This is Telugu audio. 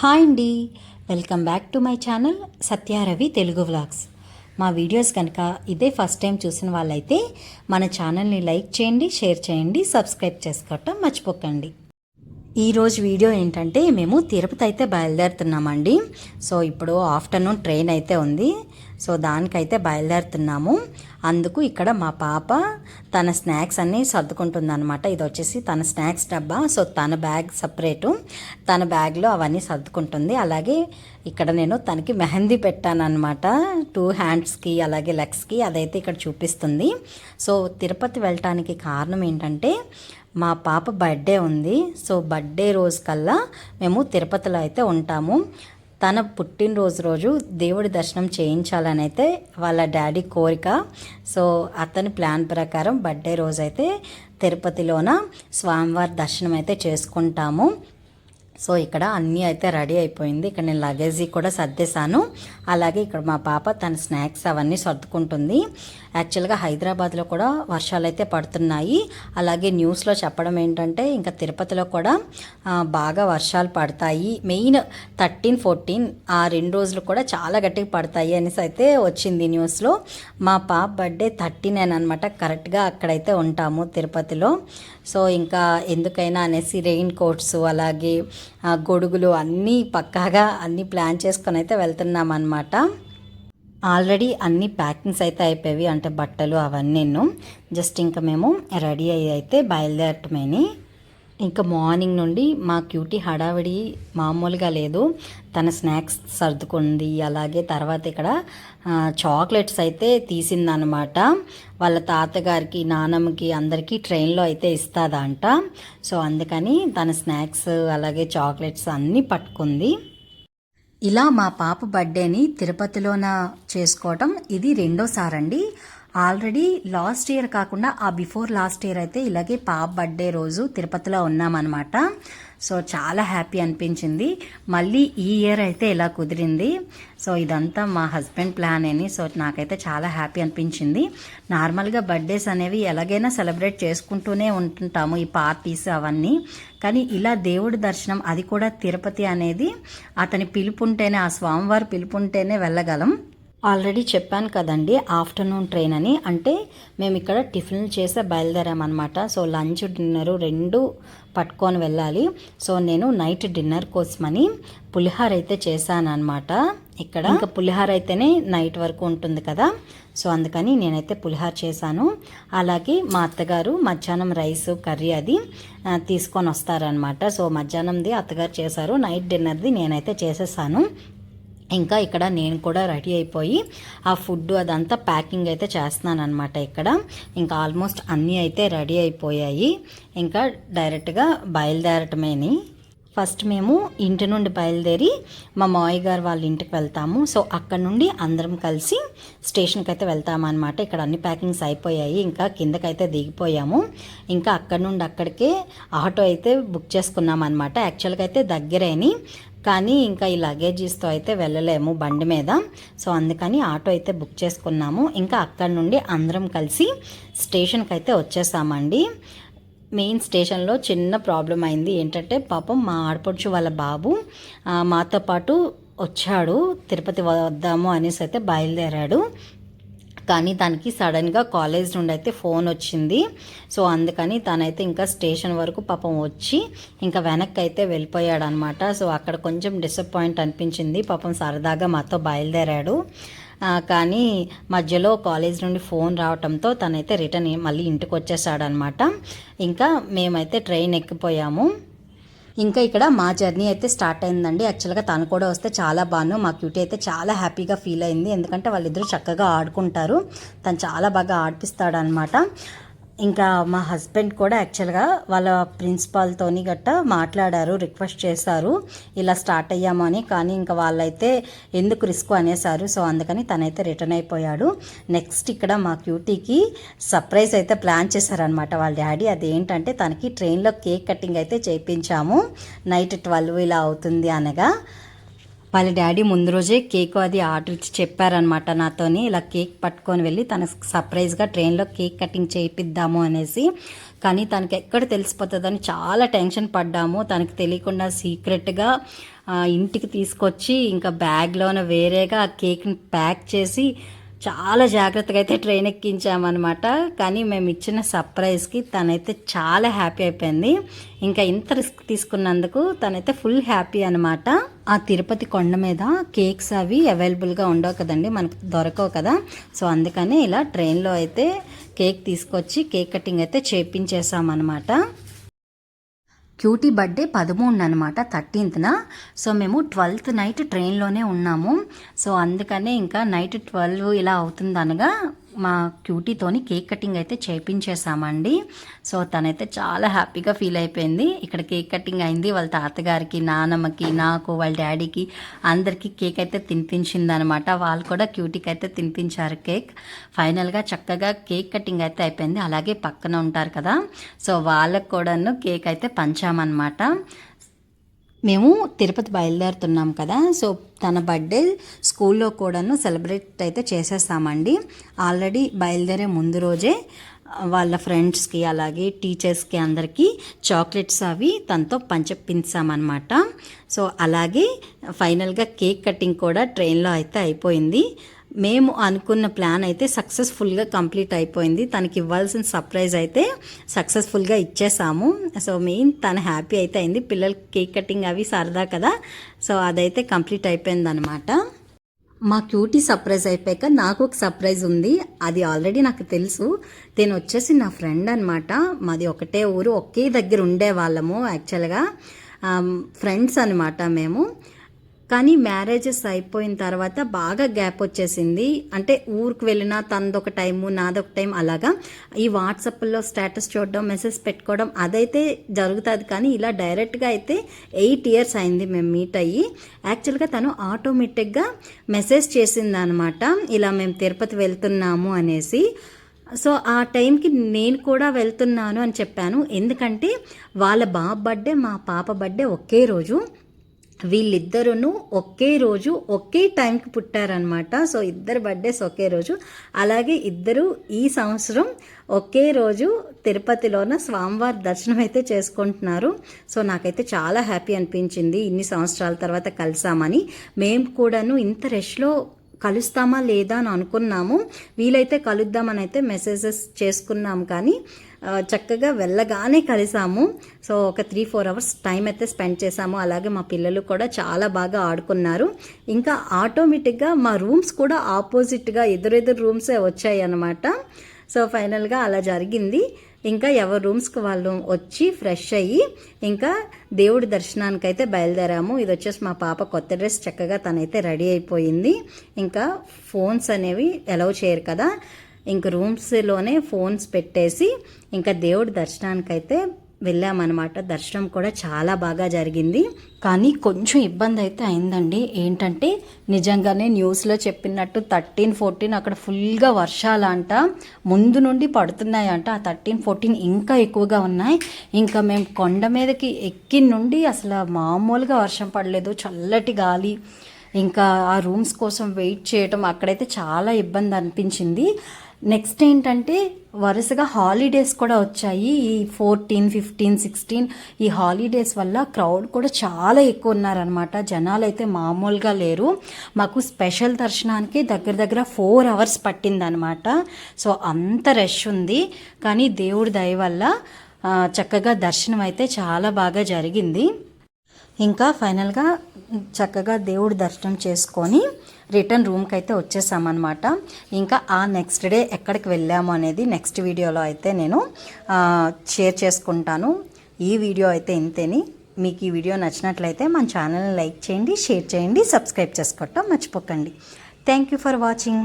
హాయ్ అండి. Welcome back to my channel Satyaravi Telugu vlogs. మా వీడియోస్ కనుక ఇదే ఫస్ట్ టైం చూసిన వాళ్ళైతే మన ఛానల్ని లైక్ చేయండి షేర్ చేయండి సబ్స్క్రైబ్ చేసుకోవటం మర్చిపోకండి. ఈరోజు వీడియో ఏంటంటే మేము తిరుపతి అయితే బయలుదేరుతున్నామండి. సో ఇప్పుడు ఆఫ్టర్నూన్ ట్రైన్ అయితే ఉంది. సో దానికైతే బయలుదేరుతున్నాము. అందుకు ఇక్కడ మా పాప తన స్నాక్స్ అన్నీ సర్దుకుంటుంది అనమాట ఇది వచ్చేసి తన స్నాక్స్ డబ్బా. సో తన బ్యాగ్ సపరేటు. తన బ్యాగ్లో అవన్నీ సర్దుకుంటుంది. అలాగే ఇక్కడ నేను తనకి మెహందీ పెట్టాను అనమాట టూ హ్యాండ్స్కి అలాగే లెగ్స్కి అదైతే ఇక్కడ చూపిస్తుంది. సో తిరుపతి వెళ్ళటానికి కారణం ఏంటంటే మా పాప బర్త్డే ఉంది. సో బర్త్డే రోజు కల్లా మేము తిరుపతిలో అయితే ఉంటాము. తన పుట్టినరోజు రోజు దేవుడి దర్శనం చేయించాలని అయితే వాళ్ళ డాడీ కోరిక. సో అతని ప్లాన్ ప్రకారం బర్త్డే రోజు అయితే తిరుపతిలోన స్వామివారి దర్శనం అయితే చేసుకుంటాము. సో ఇక్కడ అన్నీ అయితే రెడీ అయిపోయింది. ఇక్కడ నేను లగేజీ కూడా సర్దేశాను. అలాగే ఇక్కడ మా పాప తన స్నాక్స్ అవన్నీ సర్దుకుంటుంది. యాక్చువల్గా హైదరాబాద్లో కూడా వర్షాలు అయితే పడుతున్నాయి. అలాగే న్యూస్లో చెప్పడం ఏంటంటే ఇంకా తిరుపతిలో కూడా బాగా వర్షాలు పడతాయి. మెయిన్ థర్టీన్ ఫోర్టీన్ ఆ రెండు రోజులు కూడా చాలా గట్టిగా పడతాయి అనేసి అయితే వచ్చింది న్యూస్లో. మా పాప బర్త్డే థర్టీన్ అనమాట కరెక్ట్గా అక్కడైతే ఉంటాము తిరుపతిలో. సో ఇంకా ఎందుకైనా అనేసి రెయిన్ కోట్స్ అలాగే గొడుగులు అన్నీ పక్కాగా అన్నీ ప్లాన్ చేసుకొని అయితే వెళ్తున్నాం అనమాట ఆల్రెడీ అన్ని ప్యాకింగ్స్ అయితే అయిపోయాయి అంటే బట్టలు అవన్నీ జస్ట్ ఇంకా మేము రెడీ అయ్యి అయితే బయలుదేరటమేని. ఇంకా మార్నింగ్ నుండి మా క్యూటీ హడావిడి మామూలుగా లేదు. తన స్నాక్స్ సర్దుకుంది. అలాగే తర్వాత ఇక్కడ చాక్లెట్స్ అయితే తీసిందనమాట. వాళ్ళ తాతగారికి నానమ్మకి అందరికీ ట్రైన్లో అయితే ఇస్తాదంట. సో అందుకని తన స్నాక్స్ అలాగే చాక్లెట్స్ అన్నీ పట్టుకుంది. ఇలా మా పాప బర్త్డేని తిరుపతిలోన చేసుకోవటం ఇది రెండోసారండి. ఆల్రెడీ లాస్ట్ ఇయర్ కాకుండా ఆ బిఫోర్ లాస్ట్ ఇయర్ అయితే ఇలాగే పాప బర్త్డే రోజు తిరుపతిలో ఉన్నామన్నమాట. సో చాలా హ్యాపీ అనిపించింది. మళ్ళీ ఈ ఇయర్ అయితే ఇలా కుదిరింది. సో ఇదంతా మా హస్బెండ్ ప్లాన్ అని సో నాకైతే చాలా హ్యాపీ అనిపించింది. నార్మల్గా బర్త్డేస్ అనేవి ఎలాగైనా సెలబ్రేట్ చేసుకుంటూనే ఉంటుంటాము ఈ పార్టీస్ అవన్నీ. కానీ ఇలా దేవుడి దర్శనం అది కూడా తిరుపతి అనేది అతని పిలుపుంటేనే ఆ స్వామివారి పిలుపుంటేనే వెళ్ళగలం. ఆల్రెడీ చెప్పాను కదండి ఆఫ్టర్నూన్ ట్రైన్ అని. అంటే మేము ఇక్కడ టిఫిన్ చేసే బయలుదేరామన్నమాట సో లంచ్ డిన్నర్ రెండు పట్టుకొని వెళ్ళాలి. సో నేను నైట్ డిన్నర్ కోసమని పులిహార అయితే చేశాను ఇక్కడ ఇంకా పులిహార అయితేనే నైట్ వరకు ఉంటుంది కదా. సో అందుకని నేనైతే పులిహార చేశాను. అలాగే మా అత్తగారు మధ్యాహ్నం రైస్ కర్రీ అది తీసుకొని వస్తారనమాట సో మధ్యాహ్నంది అత్తగారు చేశారు నైట్ డిన్నర్ది నేనైతే చేసేసాను. ఇంకా ఇక్కడ నేను కూడా రెడీ అయిపోయి ఆ ఫుడ్ అదంతా ప్యాకింగ్ అయితే చేస్తున్నాను అనమాట ఇక్కడ. ఇంకా ఆల్మోస్ట్ అన్నీ అయితే రెడీ అయిపోయాయి. ఇంకా డైరెక్ట్గా బయలుదేరటమేని. ఫస్ట్ మేము ఇంటి నుండి బయలుదేరి మా మావయ్య గారు వాళ్ళ ఇంటికి వెళ్తాము. సో అక్కడ నుండి అందరం కలిసి స్టేషన్కి అయితే వెళ్తామన్నమాట. ఇక్కడ అన్ని ప్యాకింగ్స్ అయిపోయాయి. ఇంకా కిందకైతే దిగిపోయాము. ఇంకా అక్కడ నుండి అక్కడికే ఆటో అయితే బుక్ చేసుకున్నాం అనమాట యాక్చువల్గా అయితే దగ్గరేని. కానీ ఇంకా ఈ లగేజీస్తో అయితే వెళ్ళలేము బండి మీద. సో అందుకని ఆటో అయితే బుక్ చేసుకున్నాము. ఇంకా అక్కడ నుండి అందరం కలిసి స్టేషన్కి అయితే వచ్చేసామండి. మెయిన్ స్టేషన్లో చిన్న ప్రాబ్లం అయింది. ఏంటంటే పాపం మా ఆడపడుచు వాళ్ళ బాబు మాతో పాటు వచ్చాడు. తిరుపతి వద్దాము అనేసి అయితే బయలుదేరాడు. కానీ తనకి సడన్గా కాలేజ్ నుండి అయితే ఫోన్ వచ్చింది. సో అందుకని తనైతే ఇంకా స్టేషన్ వరకు పాపం వచ్చి ఇంకా వెనక్కి అయితే వెళ్ళిపోయాడు అనమాట సో అక్కడ కొంచెం డిసప్పాయింట్ అనిపించింది. పాపం సరదాగా మాతో బయలుదేరాడు. కానీ మధ్యలో కాలేజ్ నుండి ఫోన్ రావటంతో తనైతే రిటర్న్ మళ్ళీ ఇంటికి వచ్చేసాడనమాట ఇంకా మేమైతే ట్రైన్ ఎక్కిపోయాము. ఇంకా ఇక్కడ మా జర్నీ అయితే స్టార్ట్ అయిందండి. యాక్చువల్గా తను కూడా వస్తే చాలా బాను. మా క్యూటీ అయితే చాలా హ్యాపీగా ఫీల్ అయింది. ఎందుకంటే వాళ్ళిద్దరూ చక్కగా ఆడుకుంటారు. తను చాలా బాగా ఆడిపిస్తాడనమాట ఇంకా మా హస్బెండ్ కూడా యాక్చువల్గా వాళ్ళ ప్రిన్సిపాల్తోని గట్ట మాట్లాడారు రిక్వెస్ట్ చేశారు. ఇలా స్టార్ట్ అయ్యాము అని కానీ ఇంకా వాళ్ళైతే ఎందుకు రిస్క్ అనేసారు సో అందుకని తనైతే రిటర్న్ అయిపోయాడు. నెక్స్ట్ ఇక్కడ మా క్యూటీకి సర్ప్రైజ్ అయితే ప్లాన్ చేశారనమాట వాళ్ళ డాడీ అదేంటంటే తనకి ట్రైన్లో కేక్ కటింగ్ అయితే చేయించాము నైట్ ట్వెల్వ్ ఇలా అవుతుంది అనగా. వాళ్ళ డాడీ ముందు రోజే కేక్ అది ఆర్డర్ ఇచ్చి చెప్పారనమాట నాతోని. ఇలా కేక్ పట్టుకొని వెళ్ళి తనకు సర్ప్రైజ్గా ట్రైన్లో కేక్ కటింగ్ చేయిద్దాము అనేసి. కానీ తనకి ఎక్కడ తెలిసిపోతుందని చాలా టెన్షన్ పడ్డాము. తనకి తెలియకుండా సీక్రెట్గా ఇంటికి తీసుకొచ్చి ఇంకా బ్యాగ్లోన వేరేగా ఆ కేక్ని ప్యాక్ చేసి చాలా జాగ్రత్తగా అయితే ట్రైన్ ఎక్కించామన్నమాట కానీ మేము ఇచ్చిన సర్ప్రైజ్కి తనైతే చాలా హ్యాపీ అయిపోయింది. ఇంకా ఇంత రిస్క్ తీసుకున్నందుకు తనైతే ఫుల్ హ్యాపీ అనమాట ఆ తిరుపతి కొండ మీద కేక్స్ అవి అవైలబుల్గా ఉండవు కదండి మనకు దొరకవు కదా. సో అందుకని ఇలా ట్రైన్లో అయితే కేక్ తీసుకొచ్చి కేక్ కటింగ్ అయితే చేపించేసామన్నమాట క్యూటీ బర్త్డే పదమూడు అనమాట థర్టీన్త్న. సో మేము ట్వెల్త్ నైట్ ట్రైన్లోనే ఉన్నాము. సో అందుకనే ఇంకా నైట్ ట్వెల్వ్ ఇలా అవుతుంది అనగా మా క్యూటీతోని కేక్ కటింగ్ అయితే చేయించేసామండి సో తనైతే చాలా హ్యాపీగా ఫీల్ అయిపోయింది. ఇక్కడ కేక్ కటింగ్ అయింది. వాళ్ళ తాతగారికి నానమ్మకి నాకు వాళ్ళ డాడీకి అందరికీ కేక్ అయితే తినిపించింది అనమాట వాళ్ళు కూడా క్యూటీకి అయితే తినిపించారు కేక్. ఫైనల్గా చక్కగా కేక్ కటింగ్ అయితే అయిపోయింది. అలాగే పక్కన ఉంటారు కదా. సో వాళ్ళకు కూడాను కేక్ అయితే పంచామన్నమాట మేము తిరుపతి బయలుదేరుతున్నాం కదా. సో తన బర్త్డే స్కూల్లో కూడాను సెలబ్రేట్ అయితే చేసేస్తామండి. ఆల్రెడీ బయలుదేరే ముందు రోజే వాళ్ళ ఫ్రెండ్స్కి అలాగే టీచర్స్కి అందరికీ చాక్లెట్స్ అవి తనతో పంచపించామన్నమాట. సో అలాగే ఫైనల్గా కేక్ కటింగ్ కూడా ట్రైన్లో అయితే అయిపోయింది. మేము అనుకున్న ప్లాన్ అయితే సక్సెస్ఫుల్గా కంప్లీట్ అయిపోయింది. తనకి ఇవ్వాల్సిన సర్ప్రైజ్ అయితే సక్సెస్ఫుల్గా ఇచ్చేసాము. సో మెయిన్ తను హ్యాపీ అయితే అయింది. పిల్లల కేక్ కటింగ్ అవి సరదా కదా. సో అదైతే కంప్లీట్ అయిపోయింది అనమాట మా క్యూటీ సర్ప్రైజ్ అయిపోయాక నాకు ఒక సర్ప్రైజ్ ఉంది. అది ఆల్రెడీ నాకు తెలుసు. నేను వచ్చేసి నా ఫ్రెండ్ అనమాట మాది ఒకటే ఊరు ఒకే దగ్గర ఉండే వాళ్ళము యాక్చువల్గా. ఫ్రెండ్స్ అనమాట మేము. కానీ మ్యారేజెస్ అయిపోయిన తర్వాత బాగా గ్యాప్ వచ్చేసింది. అంటే ఊరికి వెళ్ళినా తనదొక టైము నాదొక టైం అలాగా. ఈ వాట్సాప్లో స్టేటస్ చూడడం మెసేజ్ పెట్టుకోవడం అదైతే జరుగుతుంది కానీ ఇలా డైరెక్ట్గా అయితే ఎయిట్ ఇయర్స్ అయింది మేము మీట్ అయ్యి. యాక్చువల్గా తను ఆటోమేటిక్గా మెసేజ్ చేసింది అనమాట ఇలా మేము తిరుపతి వెళ్తున్నాము అనేసి. సో ఆ టైంకి నేను కూడా వెళ్తున్నాను అని చెప్పాను. ఎందుకంటే వాళ్ళ బాబు బర్త్డే మా పాప బర్త్డే ఒకే రోజు. వీళ్ళిద్దరూ ఒకే రోజు ఒకే టైంకి పుట్టారనమాట సో ఇద్దరు బర్త్డేస్ ఒకే రోజు. అలాగే ఇద్దరు ఈ సంవత్సరం ఒకే రోజు తిరుపతిలోన స్వామివారి దర్శనం అయితే చేసుకుంటున్నారు. సో నాకైతే చాలా హ్యాపీ అనిపించింది. ఇన్ని సంవత్సరాల తర్వాత కలిసామని. మేము కూడాను ఇంత రష్లో కలుస్తామా లేదా అని అనుకున్నాము. వీలైతే కలుద్దామని అయితే మెసేజెస్ చేసుకున్నాం కానీ చక్కగా వెళ్ళగానే కలిసాము. సో ఒక త్రీ ఫోర్ అవర్స్ టైం అయితే స్పెండ్ చేసాము అలాగే మా పిల్లలు కూడా చాలా బాగా ఆడుకున్నారు. ఇంకా ఆటోమేటిక్గా మా రూమ్స్ కూడా ఆపోజిట్గా ఎదురెదురు రూమ్సే వచ్చాయి అన్నమాట సో ఫైనల్గా అలా జరిగింది. ఇంకా ఎవరి రూమ్స్కి వాళ్ళు వచ్చి ఫ్రెష్ అయ్యి ఇంకా దేవుడి దర్శనానికి అయితే బయలుదేరాము. ఇది వచ్చేసి మా పాప కొత్త డ్రెస్ చక్కగా తనైతే రెడీ అయిపోయింది. ఇంకా ఫోన్స్ అనేవి ఎలవ్ చేయరు కదా. ఇంక రూమ్స్లోనే ఫోన్స్ పెట్టేసి ఇంకా దేవుడి దర్శనానికైతే వెళ్ళామన్నమాట. దర్శనం కూడా చాలా బాగా జరిగింది. కానీ కొంచెం ఇబ్బంది అయితే అయిందండి. ఏంటంటే నిజంగానే న్యూస్లో చెప్పినట్టు థర్టీన్ ఫోర్టీన్ అక్కడ ఫుల్గా వర్షాలంట. ముందు నుండి పడుతున్నాయంట. ఆ థర్టీన్ ఫోర్టీన్ ఇంకా ఎక్కువగా ఉన్నాయి. ఇంకా మేము కొండ మీదకి ఎక్కి నుండి అసలు మామూలుగా వర్షం పడలేదు. చల్లటి గాలి. ఇంకా ఆ రూమ్స్ కోసం వెయిట్ చేయటం అక్కడైతే చాలా ఇబ్బంది అనిపించింది. నెక్స్ట్ ఏంటంటే వరుసగా హాలిడేస్ కూడా వచ్చాయి. ఈ ఫోర్టీన్ ఫిఫ్టీన్ సిక్స్టీన్ ఈ హాలిడేస్ వల్ల క్రౌడ్ కూడా చాలా ఎక్కువ ఉన్నారనమాట జనాలు అయితే మామూలుగా లేరు. మాకు స్పెషల్ దర్శనానికి దగ్గర దగ్గర ఫోర్ అవర్స్ పట్టిందనమాట సో అంత రష్ ఉంది. కానీ దేవుడి దయ వల్ల చక్కగా దర్శనం అయితే చాలా బాగా జరిగింది. ఇంకా ఫైనల్గా చక్కగా దేవుడి దర్శనం చేసుకొని రిటర్న్ రూమ్కి అయితే వచ్చేసామన్నమాట. ఇంకా ఆ నెక్స్ట్ డే ఎక్కడికి వెళ్ళాము అనేది నెక్స్ట్ వీడియోలో అయితే నేను షేర్ చేసుకుంటాను. ఈ వీడియో అయితే ఇంతేని. మీకు ఈ వీడియో నచ్చినట్లయితే మన ఛానల్ని లైక్ చేయండి షేర్ చేయండి సబ్స్క్రైబ్ చేసుకోవటం మర్చిపోకండి. Thank you for watching.